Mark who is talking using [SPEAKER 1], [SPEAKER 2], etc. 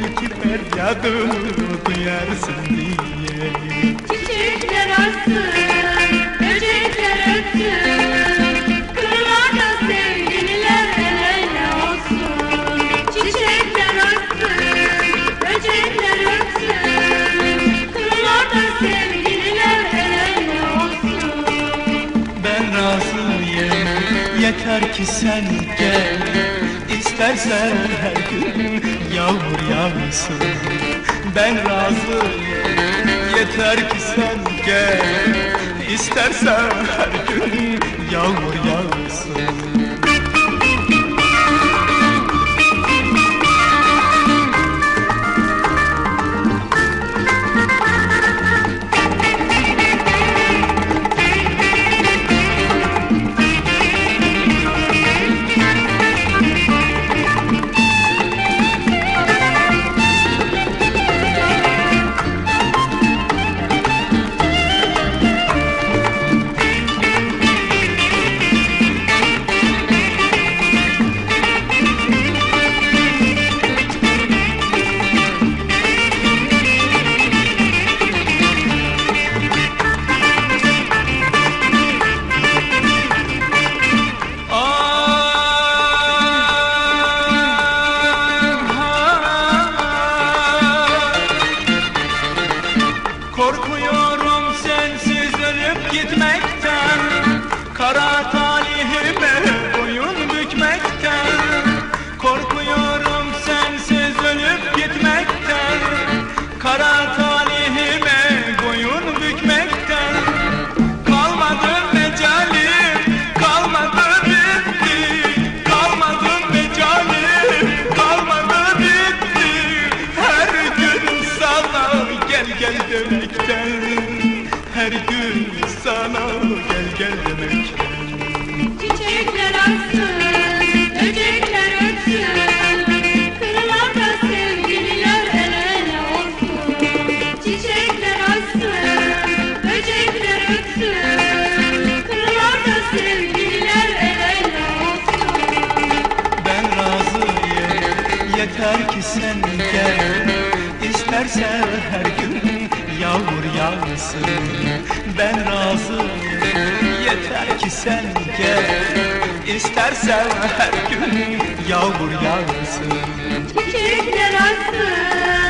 [SPEAKER 1] feryadımı duyarsın diye.
[SPEAKER 2] Çiçekler açsın, böcekler ötsün Kırlarda sevgililer el ele olsun. Çiçekler açsın, böcekler ötsün Kırlarda sevgililer el ele olsun.
[SPEAKER 1] Ben razıyım yeter ki sen gel İstersen her gün yağmur yağsın. Ben razıyım yeter ki sen gel. İstersen her gün yağmur yağsın gitmekten Kara talihime boyun bükmekten. Korkuyorum sensiz ölüp gitmekten Kara talihime boyun bükmekten. Kalmadı mecalim, kalmadı bitti. Kalmadı mecalim, kalmadı bitti. Her gün sana gel gel demekten Her gün sana gel gel demekten
[SPEAKER 2] Çiçekler açsın, böcekler ötsün Kırlarda sevgililer el ele olsun. Çiçekler açsın, böcekler ötsün Kırlarda sevgililer el ele olsun.
[SPEAKER 1] Ben razıyım yeter ki sen gel. İstersen her gün yağmur yağsın. Ben razıyım. Yeter ki sen gel. İstersen her gün yağmur yağsın.
[SPEAKER 2] Çiçekler açsın,